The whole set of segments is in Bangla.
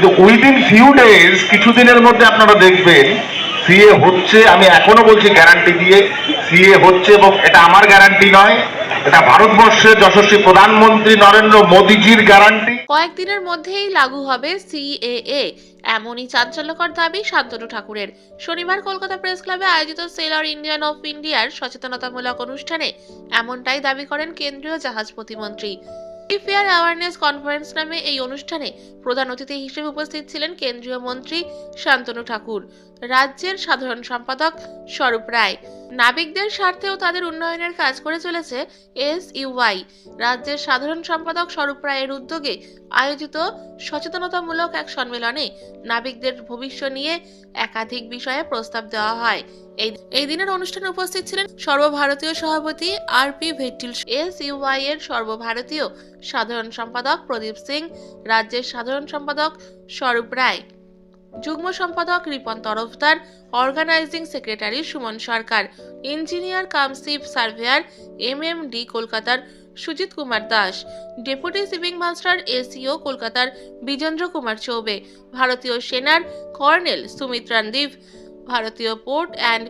কিন্তু উইদিন ফিউ ডেজ কিছুদিনের মধ্যে আপনারা দেখবেন সিএ হচ্ছে, আমি এখনও বলছি গ্যারান্টি দিয়ে সিএ হচ্ছে এবং এটা আমার গ্যারান্টি নয়, এটা ভারতবর্ষের যশস্বী প্রধানমন্ত্রী নরেন্দ্র মোদীজির গ্যারান্টি কয়েকদিনের মধ্যেই লাগু হবে সিএএ এমনই চাঞ্চল্যকর দাবি শান্তনু ঠাকুরের। শনিবার কলকাতা প্রেস ক্লাবে আয়োজিত সেলার ইন্ডিয়ান অফ ইন্ডিয়ার সচেতনতামূলক অনুষ্ঠানে এমনটাই দাবি করেন কেন্দ্রীয় জাহাজ প্রতিমন্ত্রী। ফেয়ার অ্যাওয়ারনেস কনফারেন্স নামে এই অনুষ্ঠানে প্রধান অতিথি হিসেবে উপস্থিত ছিলেন কেন্দ্রীয় মন্ত্রী শান্তনু ঠাকুর। রাজ্যের সাধারণ সম্পাদক স্বরূপ রায়। নাবিকদের স্বার্থেও তাদের উন্নয়নের কাজ করে চলেছে এস ইউআই রাজ্যের সাধারণ সম্পাদক স্বরূপ রায়ের উদ্যোগে আয়োজিত সচেতনতামূলক এক সম্মেলনে নাবিকদের ভবিষ্য নিয়ে একাধিক বিষয়ে প্রস্তাব দেওয়া হয়। এই দিনের অনুষ্ঠানে উপস্থিত ছিলেন সর্বভারতীয় সভাপতি R P Vettil S UI এর সর্বভারতীয় সাধারণ সম্পাদক প্রদীপ সিং, রাজ্যের সাধারণ সম্পাদক স্বরূপ রায়। যুগ্ম সম্পাদক Ripon Tarafdar organising secretary Suman Sarkar engineer cum chief surveyor M M D কলকাতার Sujit Kumar Das deputy shipping master SEO কলকাতার বিজেন্দ্র কুমার চৌবে, ভারতীয় সেনার কর্নেল সুমিত রানদীপ ভারতীয় পোর্ট অ্যান্ড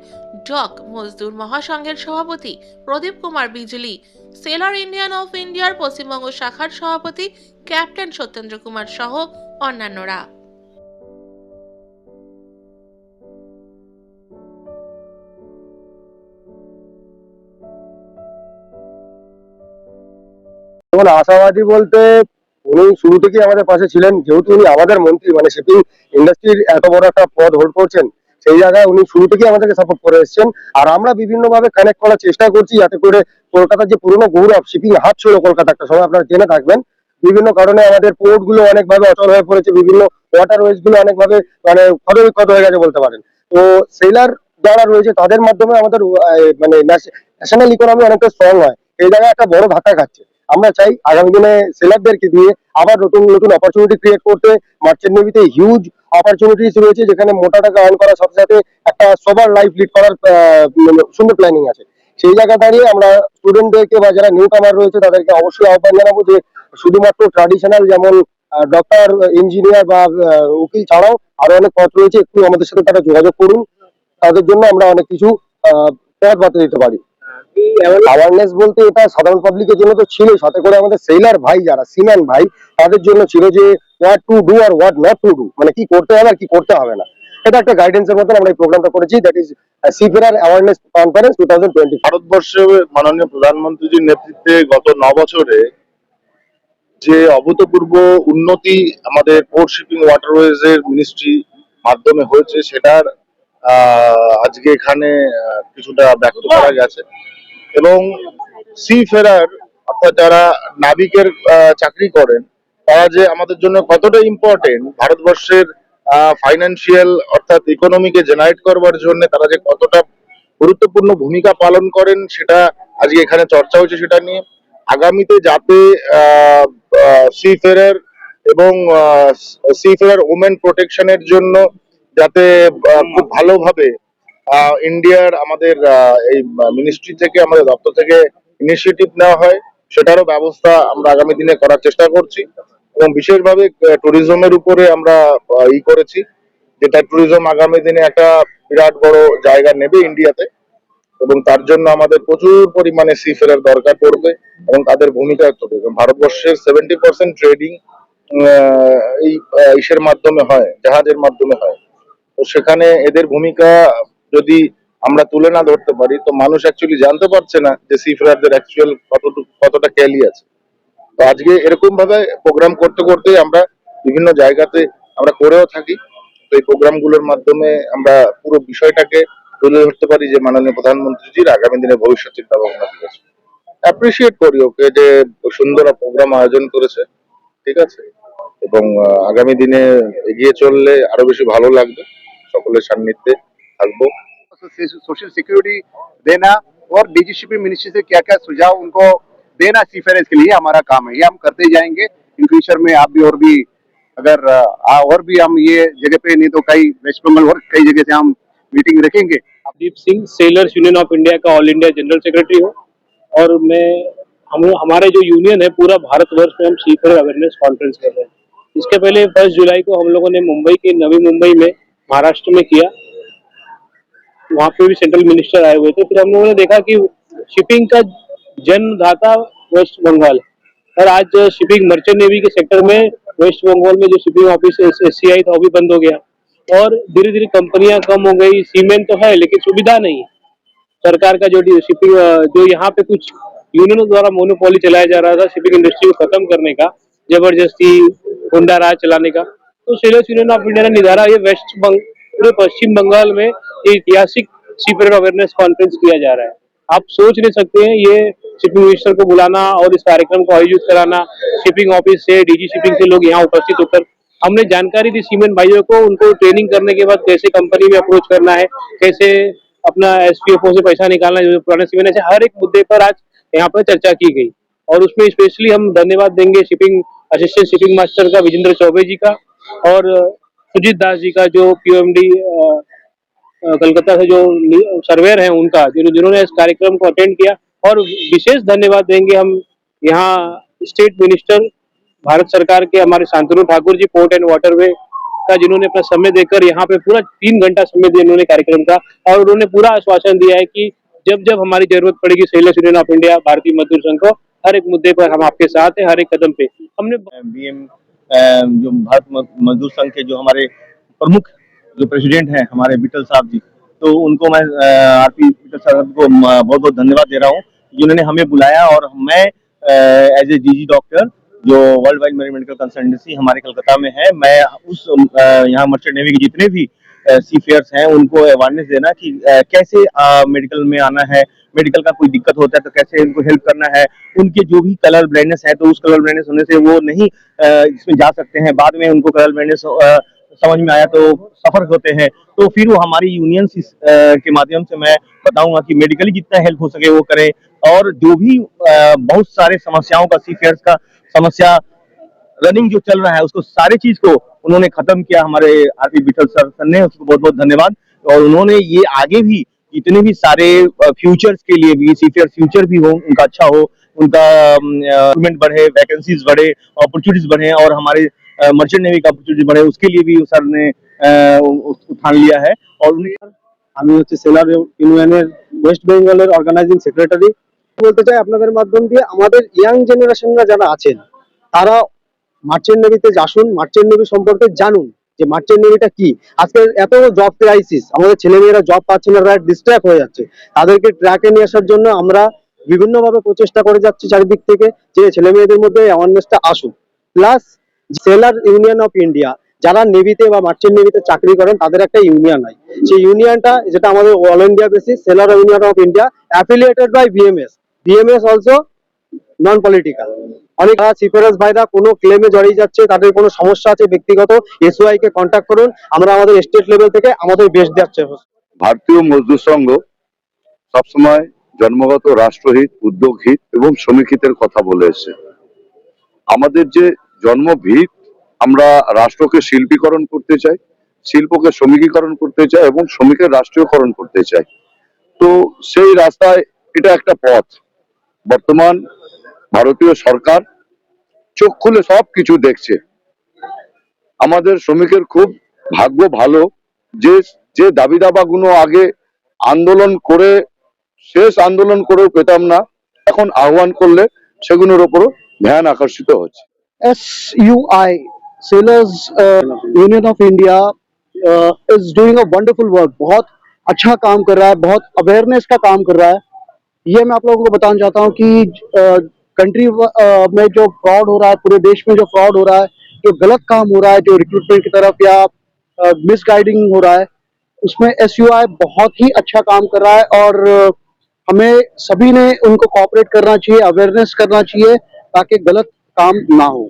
ডক মজদুর মহাসংঘের সভাপতি Pradip Kumar Bijli, sailor Indian of ইন্ডিয়ার পশ্চিমবঙ্গ শাখার সভাপতি ক্যাপ্টেন সত্যেন্দ্র কুমার সহ অন্যান্যরা। যেমন আশাবাদী বলতে উনি শুরু থেকেই আমাদের পাশে ছিলেন। যেহেতু উনি আমাদের মন্ত্রী মানে শিপিং ইন্ডাস্ট্রির এত বড় একটা পদ হোল্ড করছেন, সেই জায়গায় উনি শুরু থেকেই আমাদেরকে সাপোর্ট করে এসেছেন। আর আমরা বিভিন্ন ভাবে কানেক্ট করার চেষ্টা করছি যাতে করে কলকাতার যে পুরনো গৌরব, শিপিং হাব ছিল কলকাতা একটা সময় আপনারা জেনে থাকবেন। বিভিন্ন কারণে আমাদের পোর্টগুলো অনেকভাবে অচল হয়ে পড়েছে, বিভিন্ন ওয়াটার ওয়েজগুলো অনেকভাবে মানে ক্ষতবিক্ষত হয়ে গেছে বলতে পারেন। তো সেলার যারা রয়েছে, তাদের মাধ্যমে আমাদের মানে ন্যাশনাল ইকোনমি অনেকটা স্ট্রং হয়। এই জায়গায় একটা বড় ধাক্কা খাচ্ছে। আমরা চাই আগামী দিনে সেলারদেরকে দিয়ে আবার নতুন নতুন অপরচুনিটি ক্রিয়েট করতে মার্চেন্ট নেভিতে হিউজ অপরচুনিটিস রয়েছে, যেখানে মোটা টাকা আর্ন করার সাথে সাথে একটা সবার লাইফ লিড করার মানে সুন্দর প্ল্যানিং আছে। সেই জায়গা দাঁড়িয়ে আমরা স্টুডেন্টদেরকে বা যারা নিউ কামার রয়েছে, তাদেরকে অবশ্যই আহ্বান জানাব যে শুধুমাত্র ট্রাডিশনাল যেমন ডক্টর ইঞ্জিনিয়ার বা উকিল ছাড়াও আরও অনেক পথ রয়েছে, একটু আমাদের সাথে তারা যোগাযোগ করুন। তাদের জন্য আমরা অনেক কিছু পথ বাতা দিতে পারি। অ্যাওয়ারনেস বলতে এটা সাধারণ পাবলিকের জন্য তো ছিল সাথে করে আমাদের সেলার ভাই যারা সিম্যান ভাই, তাদের জন্য ছিল যে হোয়াট টু ডু আর হোয়াট নট টু ডু মানে কি করতে হবে আর কি করতে হবে না। এটা একটা গাইডেন্সের মতন আমরা এই প্রোগ্রামটা করেছি that is seafarer awareness conference two thousand twenty ভারতবর্ষে মাননীয় প্রধানমন্ত্রীজির নেতৃত্বে গত ন বছরে যে অভূতপূর্ব উন্নতি আমাদের পোর্ট শিপিং ওয়াটারওয়েজ এর মিনিস্ট্রি মাধ্যমে হয়েছে, সেটার আজকে এখানে কিছুটা ব্যক্ত করা গেছে। এবং সি ফেরার অর্থাৎ যারা নাবিকের চাকরি করেন, তারা যে আমাদের জন্য কতটা ইম্পর্টেন্ট ভারতবর্ষের ফাইন্যান্সিয়াল অর্থাৎ ইকোনমিকে জেনারেট করবার জন্য তারা যে কতটা গুরুত্বপূর্ণ ভূমিকা পালন করেন, সেটা আজকে এখানে চর্চা হয়েছে সেটা নিয়ে। আগামীতে যাতে সি ফেরার এবং সি ফেরার ওমেন প্রোটেকশনের জন্য যাতে খুব ভালোভাবে ইন্ডিয়ার আমাদের এই মিনিস্ট্রি থেকে, আমাদের দপ্তর থেকে ইনিশিয়েটিভ নেওয়া হয়। সেটারও ব্যবস্থা আমরা আগামী দিনে করার চেষ্টা করছি। এবং বিশেষভাবে ট্যুরিজমের উপরে আমরা ই করেছি যেটা ট্যুরিজম আগামী দিনে একটা বিরাট বড় জায়গা নেবে ইন্ডিয়াতে। এবং তার জন্য আমাদের প্রচুর পরিমাণে সি ফেরার দরকার পড়বে এবং তাদের ভূমিকা ভারতবর্ষের সেভেন্টি পার্সেন্ট ট্রেডিং এই ইসের মাধ্যমে হয়, জাহাজের মাধ্যমে হয়। তো সেখানে এদের ভূমিকা যদি আমরা তুলে না ধরতে পারি, তো মানুষ অ্যাকচুয়ালি জানতে পারছে না যে সি ফেরারদের অ্যাকচুয়াল কতটুকু, কতটা ক্যালি আছে। তো আজকে এরকম ভাবে প্রোগ্রাম করতে করতে আমরা বিভিন্ন জায়গাতে আমরা করেও থাকি। তো এই প্রোগ্রামগুলোর মাধ্যমে আমরা পুরো বিষয়টাকে তুলে ধরতে পারি যে মাননীয় প্রধানমন্ত্রীজির আগামী দিনে ভবিষ্যৎ চিন্তা ভাবনা আছে। অ্যাপ্রিসিয়েট করি ওকে যে সুন্দর প্রোগ্রাম আয়োজন করেছে, ঠিক আছে? এবং আগামী দিনে এগিয়ে চললে আরও বেশি ভালো লাগবে সকলের সান্নিধ্যে। থাকবো सोशल सिक्योरिटी देना और डीजी शिपिंग मिनिस्ट्री से क्या क्या सुझाव उनको देना सीफेरेंस के लिए हमारा काम है ये हम करते ही जाएंगे इन फ्यूचर में आप भी और भी अगर आ, और भी हम ये जगह पे नहीं तो कई वेस्ट बंगाल और कई जगह से हम मीटिंग रखेंगे Deep Singh sellers union of India का ऑल इंडिया जनरल सेक्रेटरी हूँ और मैं हम हमारे जो यूनियन है पूरा भारतवर्ष में हम सीकर अवेयरनेस कॉन्फ्रेंस कर रहे हैं इसके पहले फर्स्ट जुलाई को हम लोगों ने मुंबई के नवी मुंबई में महाराष्ट्र में किया वहाँ पे भी सेंट्रल मिनिस्टर आए हुए थे। फिर हम लोगों ने देखा कि शिपिंग का जन्मदाता वेस्ट बंगाल और आज शिपिंग मर्चेंट नेवी के सेक्टर में वेस्ट बंगाल में जो shipping office S C I था, वो भी बंद हो गया। और धीरे धीरे कंपनियाँ कम हो गई। सीमेंट तो है, लेकिन सुविधा नहीं सरकार का जो शिपिंग जो यहाँ पे कुछ यूनियनों द्वारा मोनोपोली चलाया जा रहा था शिपिंग इंडस्ट्री को खत्म करने का, ज़बरदस्ती हुंडा राज चलाने का तो सेलर्स यूनियन ऑफ़ इंडिया ने निधारा ये वेस्ट बंग पूरे पश्चिम बंगाल में ऐतिहासिक सीपरेट अवेयरनेस कॉन्फ्रेंस किया जा रहा है। आप सोच नहीं सकते हैं, ये शिपिंग मिनिस्टर को बुलाना और इस कार्यक्रम को आयोजित कराना शिपिंग ऑफ़िस से डीजी शिपिंग से लोग यहाँ उपस्थित होकर। हमने जानकारी दी सीमेंट भाइयों को, उनको ट्रेनिंग करने के बाद कैसे कंपनी में अप्रोच करना है, कैसे अपना एस से पैसा निकालना है पुराने सीमेंट ऐसे हर एक मुद्दे पर आज यहाँ पर चर्चा की गई। और उसमें स्पेशली हम धन्यवाद देंगे शिपिंग असिस्टेंट शिपिंग मास्टर का, विजेंद्र चौबे जी का और सुजीत दास जी का, जो पीओएमडी कलकत्ता से जो सर्वेयर हैं उनका जिन्होंने इस कार्यक्रम को अटेंड किया, और विशेष धन्यवाद देंगे हम यहाँ स्टेट मिनिस्टर भारत सरकार के हमारे Shantanu Thakur ji port and waterway का, जिन्होंने अपना समय देकर यहाँ पे पूरा तीन घंटा समय दिया इन्होंने कार्यक्रम का, और उन्होंने पूरा आश्वासन दिया है कि जब जब हमारी ज़रूरत पड़ेगी सेलर्स यूनियन ऑफ़ इंडिया भारतीय मजदूर संघ को, हर एक मुद्दे पर हम आपके साथ हैं, हर एक कदम पे। हमने बीएम जो भारत मजदूर संघ के जो हमारे प्रमुख जो प्रेसिडेंट हैं, हमारे बिटल साहब जी तो उनको मैं आरपी बिटल साहब को बहुत बहुत धन्यवाद दे रहा हूँ जिन्होंने हमें बुलाया और मैं एज ए डीजी डॉक्टर जो वर्ल्ड वाइड मेरी मेडिकल कंसल्टेंसी हमारे कलकत्ता में है, मैं उस यहाँ मर्चेंट नेवी के जितने भी सी फेयर्स हैं, उनको अवेयरनेस देना कि कैसे मेडिकल में आना है मेडिकल का कोई दिक्कत होता है तो कैसे उनको हेल्प करना है, उनके जो भी कलर ब्लाइंडनेस है तो उस कलर ब्लाइंडनेस होने से वो नहीं इसमें जा सकते हैं, बाद में उनको कलर ब्लाइंडनेस समझ में आया तो सफ़र होते हैं। तो फिर वो हमारी यूनियन के माध्यम से मैं बताऊँगा कि मेडिकली जितना हेल्प हो सके वो करें। और जो भी बहुत सारे समस्याओं का सी का समस्या रनिंग जो चल रहा है, उसको सारे चीज़ को उन्होंने खत्म किया हमारे आरपी बिठल सर सर ने। उसको बहुत बहुत धन्यवाद। और उन्होंने ये आगे भी जितने भी सारे फ्यूचर्स के लिए भी सी फेयर फ्यूचर भी हो, उनका अच्छा हो, उनका बढ़े वैकेंसीज बढ़े अपॉर्चुनिटीज़ बढ़े, और हमारे मर्चेंट नेवी का अपॉर्चुनिटी बढ़े उसके लिए भी सर ने अ, उ- उठान लिया है और उन्हें আমি হচ্ছে সেলার ইউনিয়নের ওয়েস্ট বেঙ্গলের অর্গানাইজিং সেক্রেটারি বলতে চাই আপনাদের মাধ্যম দিয়ে আমাদের ইয়াং জেনারেশনরা যারা আছেন তারা মার্চেন্ট নেভিতে আসুন মার্চেন্ট নেভি সম্পর্কে জানুন যে মার্চেন্ট নেভিটা কি আজকে এত জব ক্রাইসিস আমাদের ছেলেমেয়েরা জব পাচ্ছে না তারা ডিস্ট্র্যাক্ট হয়ে যাচ্ছে তাদেরকে ট্র্যাকে নিয়ে আসার জন্য আমরা বিভিন্নভাবে প্রচেষ্টা করে যাচ্ছি চারিদিক থেকে যে ছেলে মেয়েদের মধ্যে অ্যাওয়ারনেসটা আসুক plus sailor union of India, যারা নেভিতে বা মার্চেন্ট নেভিতে চাকরি করেন, তাদের একটা ইউনিয়ন হয়। সেই ইউনিয়নটা, যেটা আমাদের all India basis sailor union of India affiliated by BMS BMS also non political অনেক সিফেরাস ভাইরা, কোনো ক্লেমে জড়িয়ে যাচ্ছে, তাদের কোনো সমস্যা আছে, ব্যক্তিগত এসওআই কে কন্ট্যাক্ট করুন। আমরা আমাদের স্টেট লেভেল থেকে আমাদের বেস্ট দেওয়ার চেষ্টা ভারতীয় মজদুর সংঘ সবসময় জন্মগত রাষ্ট্রহিত, উদ্যোগহিত এবং শ্রমিক হিতের কথা বলে এসে আমাদের যে জন্মভিত, আমরা রাষ্ট্রকে শিল্পীকরণ করতে চাই, শিল্পকে শ্রমিকীকরণ করতে চাই এবং শ্রমিকের রাষ্ট্রীয়করণ করতে চাই। তো সেই রাস্তায় এটা একটা পথ। বর্তমান ভারতীয় সরকার চোখ খুলে সব কিছু দেখছে। আমাদের শ্রমিকের খুব ভাগ্য ভালো যে যে দাবি দাবাগুলো আগে আন্দোলন করে, শেষ আন্দোলন করেও পেতাম না, এখন আহ্বান করলে সেগুলোর উপরও ধ্যান আকর্ষিত হচ্ছে। SUI, Sailors uh, Union of India, uh, is doing a wonderful work. बहुत अच्छा काम कर रहा है बहुत अवेयरनेस का काम कर रहा है ये मैं आप लोगों को बताना चाहता हूँ कि कंट्री uh, uh, में जो फ्रॉड हो रहा है पूरे देश में जो फ्रॉड हो रहा है जो गलत काम हो रहा है जो रिक्रूटमेंट की तरफ़ या मिसगाइडिंग हो रहा है उसमें SUI बहुत ही अच्छा काम कर रहा है और uh, हमें सभी ने उनको कॉपरेट करना चाहिए अवेयरनेस करना चाहिए ताकि गलत काम ना हो।